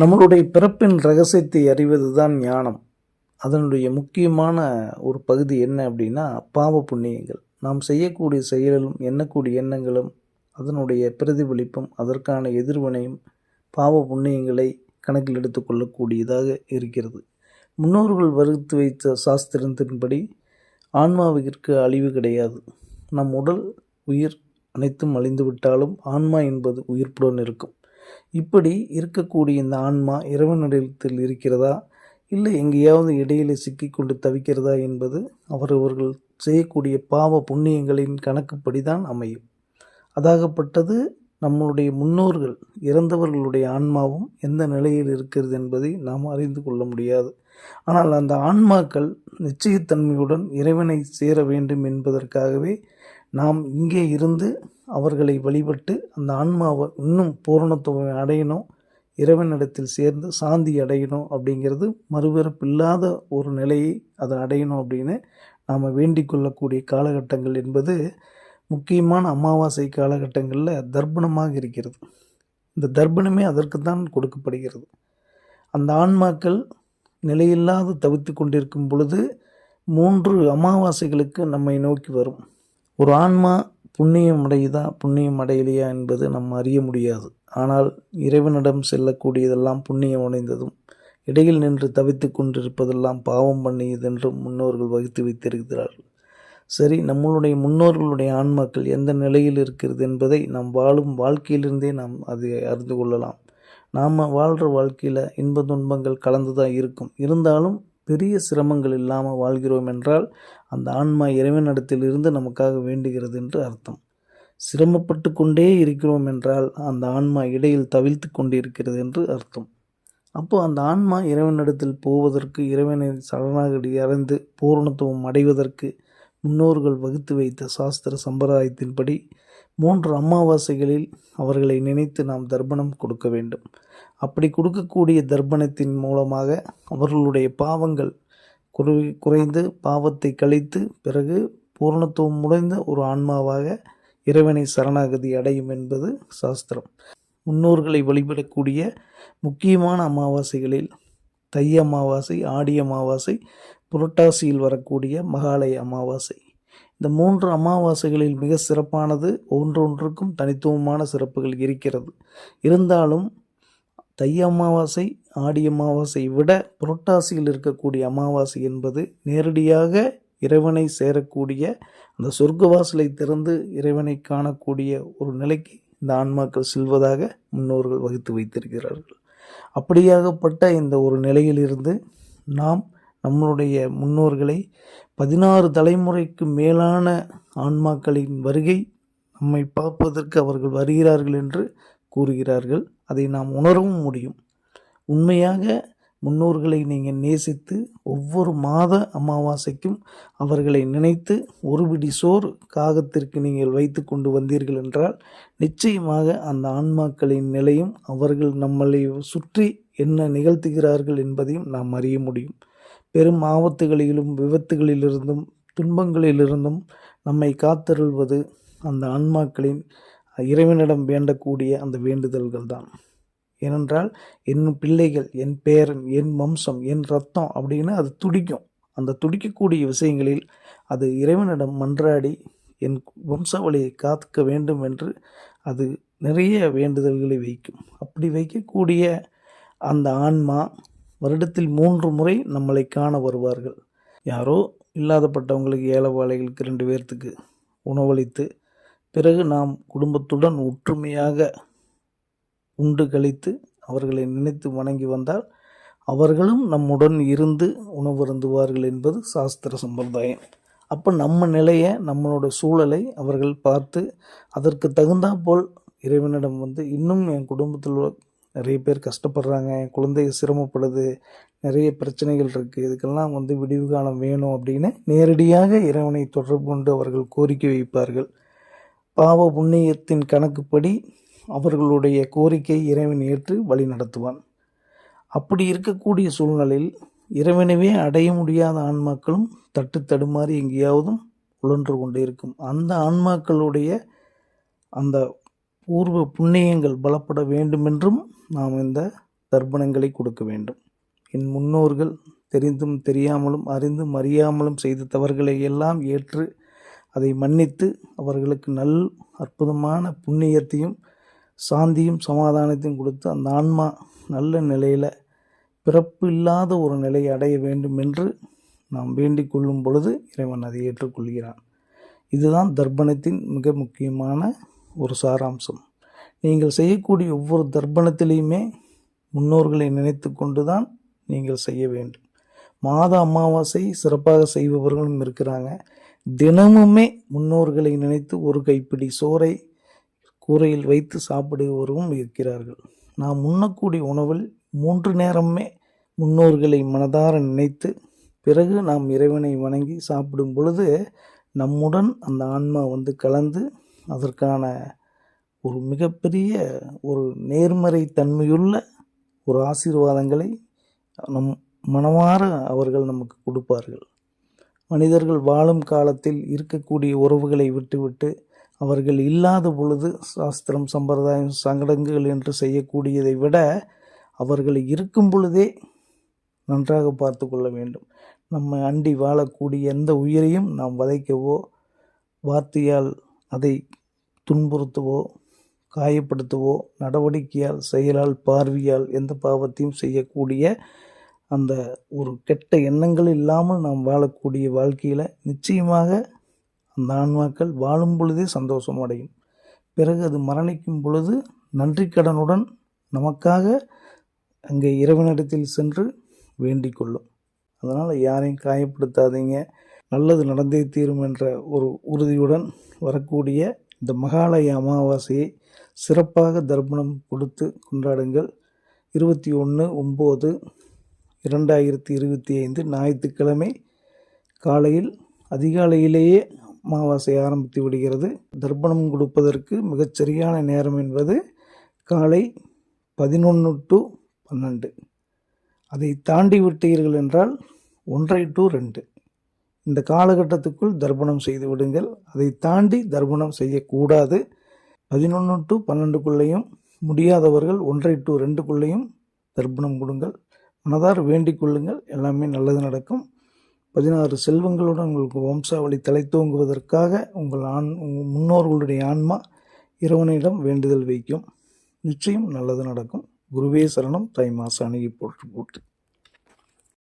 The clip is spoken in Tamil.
நம்மளுடைய பிறப்பின் ரகசியத்தை அறிவதுதான் ஞானம். அதனுடைய முக்கியமான ஒரு பகுதி என்ன அப்படின்னா பாவ புண்ணியங்கள். நாம் செய்யக்கூடிய செயலும் எண்ணக்கூடிய எண்ணங்களும் அதனுடைய பிரதிபலிப்பும் அதற்கான எதிர்வினையும் பாவ புண்ணியங்களை கணக்கில் எடுத்துக்கொள்ளக்கூடியதாக இருக்கிறது. முன்னோர்கள் வகுத்து வைத்த சாஸ்திரத்தின்படி ஆன்மாவிற்கு அழிவு கிடையாது. நம் உடல் உயிர் அனைத்தும் அழிந்துவிட்டாலும் ஆன்மா என்பது உயிர்ப்புடன் இருக்கும். இப்படி இருக்கக்கூடிய இந்த ஆன்மா இறைவனிடத்தில் இருக்கிறதா? இல்லை எங்கேயாவது இடையிலே சிக்கிக்கொண்டு தவிக்கிறதா என்பது அவரவர்கள் செய்யக்கூடிய பாவ புண்ணியங்களின் கணக்குப்படி தான் அமையும். அதாகப்பட்டது நம்மளுடைய முன்னோர்கள் இறந்தவர்களுடைய ஆன்மாவும் எந்த நிலையில் இருக்கிறது என்பதை நாம் அறிந்து கொள்ள முடியாது. ஆனால் அந்த ஆன்மாக்கள் நிச்சயத்தன்மையுடன் இறைவனை சேர வேண்டும் என்பதற்காகவே நாம் இங்கே இருந்து அவர்களை வழிபட்டு அந்த ஆன்மாவை இன்னும் பூரணத்துவம் அடையணும் இறைவனிடத்தில் சேர்ந்து சாந்தி அடையணும் அப்படிங்கிறது மறுபிறப்பில்லாத ஒரு நிலையை அதை அடையணும் அப்படின்னு நாம் வேண்டிக் கொள்ளக்கூடிய காலகட்டங்கள் என்பது முக்கியமான அமாவாசை காலகட்டங்களில் தர்ப்பணமாக இருக்கிறது. இந்த தர்ப்பணமே அதற்கு தான் கொடுக்கப்படுகிறது. அந்த ஆன்மாக்கள் நிலையில்லாது தவித்து கொண்டிருக்கும் பொழுது மூன்று அமாவாசைகளுக்கு நம்மை நோக்கி வரும். ஒரு ஆன்மா புண்ணியம் அடையுதா? புண்ணியம் அடையலையா என்பது நம்ம அறிய முடியாது. ஆனால் இறைவனிடம் செல்லக்கூடியதெல்லாம் புண்ணியம் அடைந்ததும் இடையில் நின்று தவித்து கொண்டிருப்பதெல்லாம் பாவம் பண்ணியதென்றும் முன்னோர்கள் வகுத்து வைத்திருக்கிறார்கள். சரி நம்மளுடைய முன்னோர்களுடைய ஆன்மாக்கள் எந்த நிலையில் இருக்கிறது என்பதை நாம் வாழும் வாழ்க்கையிலிருந்தே நாம் அதை அறிந்து கொள்ளலாம். நாம் வாழ்கிற வாழ்க்கையில் இன்ப துன்பங்கள் கலந்து தான் இருக்கும். இருந்தாலும் பெரிய சிரமங்கள் இல்லாமல் வாழ்கிறோம் என்றால் அந்த ஆன்மா இறைவனிடத்திலிருந்து நமக்காக வேண்டுகிறது என்று அர்த்தம். சிரமப்பட்டு கொண்டே இருக்கிறோம் என்றால் அந்த ஆன்மா இடையில் தவிழ்த்து கொண்டிருக்கிறது என்று அர்த்தம். அப்போ அந்த ஆன்மா இறைவனிடத்தில் போவதற்கு இறைவனை சரணாகடி அடைந்து பூரணத்துவம் அடைவதற்கு முன்னோர்கள் வகுத்து வைத்த சாஸ்திர சம்பிரதாயத்தின்படி மூன்று அமாவாசைகளில் அவர்களை நினைத்து நாம் தர்ப்பணம் கொடுக்க வேண்டும். அப்படி கொடுக்கக்கூடிய தர்ப்பணத்தின் மூலமாக அவர்களுடைய பாவங்கள் குறை குறைந்து பாவத்தை கழித்து பிறகு பூரணத்துவம் முடிந்த ஒரு ஆன்மாவாக இறைவனை சரணாகதி அடையும் என்பது சாஸ்திரம். முன்னோர்களை வழிபடக்கூடிய முக்கியமான அமாவாசைகளில் தை அமாவாசை ஆடி அமாவாசை புரட்டாசியில் வரக்கூடிய மகாலய அமாவாசை. இந்த மூன்று அமாவாசைகளில் மிக சிறப்பானது ஒன்றொன்றுக்கும் தனித்துவமான சிறப்புகள் இருக்கிறது. இருந்தாலும் தை அமாவாசை ஆடி அமாவாசை விட புரட்டாசியில் இருக்கக்கூடிய அமாவாசை என்பது நேரடியாக இறைவனை சேரக்கூடிய அந்த சொர்க்கவாசலை திறந்து இறைவனை காணக்கூடிய ஒரு நிலைக்கு இந்த ஆன்மாக்கள் செல்வதாக முன்னோர்கள் வகுத்து வைத்திருக்கிறார்கள். அப்படியாகப்பட்ட இந்த ஒரு நிலையிலிருந்து நாம் நம்மளுடைய முன்னோர்களை பதினாறு தலைமுறைக்கு மேலான ஆன்மாக்களின் வருகை நம்மை பார்ப்பதற்கு அவர்கள் வருகிறார்கள் என்று கூறுகிறார்கள் அதை நாம் உணரவும் முடியும். உண்மையாக முன்னோர்களை நீங்கள் நேசித்து ஒவ்வொரு மாத அமாவாசைக்கும் அவர்களை நினைத்து ஒரு பிடி சோறு காகத்திற்கு நீங்கள் வைத்து கொண்டு வந்தீர்கள் என்றால் நிச்சயமாக அந்த ஆன்மாக்களின் நிலையும் அவர்கள் நம்மளை சுற்றி என்ன நிகழ்த்துகிறார்கள் என்பதையும் நாம் அறிய முடியும். பெரும் ஆபத்துகளிலும் விபத்துகளிலிருந்தும் துன்பங்களிலிருந்தும் நம்மை காத்தருள்வது அந்த ஆன்மாக்களின் இறைவனிடம் வேண்டக்கூடிய அந்த வேண்டுதல்கள் தான் ஏனென்றால் என் பிள்ளைகள் என் பேரன் என் வம்சம் என் ரத்தம் அப்படின்னு அது துடிக்கும். அந்த துடிக்கக்கூடிய விஷயங்களில் அது இறைவனிடம் மன்றாடி என் வம்சாவளியை காத்துக்க வேண்டும் என்று அது நிறைய வேண்டுதல்களை வைக்கும். அப்படி வைக்கக்கூடிய அந்த ஆன்மா வருடத்தில் மூன்று முறை நம்மளை காண வருவார்கள். யாரோ இல்லாதப்பட்டவங்களுக்கு ஏழவாளைகளுக்கு ரெண்டு பேர்த்துக்கு உணவளித்து பிறகு நாம் குடும்பத்துடன் ஒற்றுமையாக உண்டு கழித்து அவர்களை நினைத்து வணங்கி வந்தால் அவர்களும் நம்முடன் இருந்து உணவருந்துவார்கள் என்பது சாஸ்திர சம்பிரதாயம். அப்போ நம்ம நிலையை நம்மளோட சூழலை அவர்கள் பார்த்து அதற்கு தகுந்தாற்போல் இறைவனிடம் வந்து இன்னும் என் குடும்பத்தில் நிறைய பேர் கஷ்டப்படுறாங்க என் குழந்தைய சிரமப்படுது நிறைய பிரச்சனைகள் இருக்குது இதுக்கெல்லாம் வந்து விடிவு காலம் வேணும் அப்படின்னு நேரடியாக இறைவனை தொடர்பு கொண்டு அவர்கள் கோரிக்கை வைப்பார்கள். பாவ புண்ணியத்தின் கணக்குப்படி அவர்களுடைய கோரிக்கை இறைவன் ஏற்று வழி நடத்துவான். அப்படி இருக்கக்கூடிய சூழ்நிலையில் இறைவனவே அடைய முடியாத ஆன்மாக்களும் தட்டு தடுமாறி எங்கேயாவதும் உழன்று கொண்டே இருக்கும் அந்த ஆன்மாக்களுடைய அந்த பூர்வ புண்ணியங்கள் பலப்பட வேண்டுமென்றும் நாம் இந்த தர்ப்பணங்களை கொடுக்க வேண்டும். என் முன்னோர்கள் தெரிந்தும் தெரியாமலும் அறிந்தும் அறியாமலும் செய்த தவறுகளை எல்லாம் ஏற்று அதை மன்னித்து அவர்களுக்கு நல் அற்புதமான புண்ணியத்தையும் சாந்தியும் சமாதானத்தையும் கொடுத்து அந்த ஆன்மா நல்ல நிலையில் பிறப்பு இல்லாத ஒரு நிலையை அடைய வேண்டும் என்று நாம் வேண்டிக் கொள்ளும் பொழுது இறைவன் அதை ஏற்றுக்கொள்கிறான். இதுதான் தர்ப்பணத்தின் மிக முக்கியமான ஒரு சாராம்சம். நீங்கள் செய்யக்கூடிய ஒவ்வொரு தர்ப்பணத்திலையுமே முன்னோர்களை நினைத்து கொண்டு தான் நீங்கள் செய்ய வேண்டும். மாத அமாவாசை சிறப்பாக செய்பவர்களும் இருக்கிறாங்க. தினமுமே முன்னோர்களை நினைத்து ஒரு கைப்பிடி சோறை கூரையில் வைத்து சாப்பிடுபவரும் இருக்கிறார்கள். நாம் உண்ணக்கூடிய உணவில் மூன்று நேரமே முன்னோர்களை மனதார நினைத்து பிறகு நாம் இறைவனை வணங்கி சாப்பிடும் பொழுது நம்முடன் அந்த ஆன்மா வந்து கலந்து அதற்கான ஒரு மிகப்பெரிய ஒரு நேர்மறை தன்மையுள்ள ஒரு ஆசீர்வாதங்களை நம் மனமாற அவர்கள் நமக்கு கொடுப்பார்கள். மனிதர்கள் வாழும் காலத்தில் இருக்கக்கூடிய உறவுகளை விட்டுவிட்டு அவர்கள் இல்லாத பொழுது சாஸ்திரம் சம்பிரதாயம் சங்கடங்கள் என்று செய்யக்கூடியதை விட அவர்கள் இருக்கும் பொழுதே நன்றாக பார்த்து கொள்ள வேண்டும். நம்மை அண்டி வாழக்கூடிய எந்த உயிரையும் நாம் வதைக்கவோ வார்த்தையால் அதை துன்புறுத்தவோ காயப்படுத்தவோ நடவடிக்கையால் செயலால் பார்வையால் எந்த பாவத்தையும் செய்யக்கூடிய அந்த ஒரு கெட்ட எண்ணங்கள் இல்லாமல் நாம் வாழக்கூடிய வாழ்க்கையில் நிச்சயமாக அந்த ஆன்மாக்கள் வாழும் பொழுதே சந்தோஷம் அடையும். பிறகு அது மரணிக்கும் பொழுது நன்றி கடனுடன் நமக்காக அங்கே இரவினிடத்தில் சென்று வேண்டிக் கொள்ளும். அதனால் யாரையும் காயப்படுத்தாதீங்க. நல்லது நடந்தே தீரும் என்ற ஒரு உறுதியுடன் வரக்கூடிய இந்த மகாலய அமாவாசையை சிறப்பாக தர்ப்பணம் கொடுத்து கொண்டாடுங்கள். இருபத்தி ஒன்று ஒம்பது இரண்டாயிரத்தி இருபத்தி ஐந்து ஞாயிற்றுக்கிழமை காலையில் அதிகாலையிலேயே அமாவாசை ஆரம்பித்து விடுகிறது. தர்ப்பணம் கொடுப்பதற்கு மிகச்சரியான நேரம் என்பது காலை பதினொன்று டு பன்னெண்டு. அதை தாண்டி விட்டீர்கள் என்றால் ஒன்றை டு ரெண்டு. இந்த காலகட்டத்துக்குள் தர்ப்பணம் செய்து விடுங்கள். அதை தாண்டி தர்ப்பணம் செய்யக்கூடாது. பதினொன்று டு பன்னெண்டுக்குள்ளேயும் முடியாதவர்கள் ஒன்றை டு ரெண்டுக்குள்ளேயும் தர்ப்பணம் கொடுங்கள். மனதார் வேண்டிக் கொள்ளுங்கள். எல்லாமே நல்லது நடக்கும். பதினாறு செல்வங்களுடன் உங்களுக்கு வம்சாவளி தலைத்தோங்குவதற்காக உங்கள் ஆண் முன்னோர்களுடைய ஆன்மா இறைவனிடம் வேண்டுதல் வைக்கும். நிச்சயம் நல்லது நடக்கும். குருவே சரணம். தாய் மாசம் அணுகி போட்டு போட்டு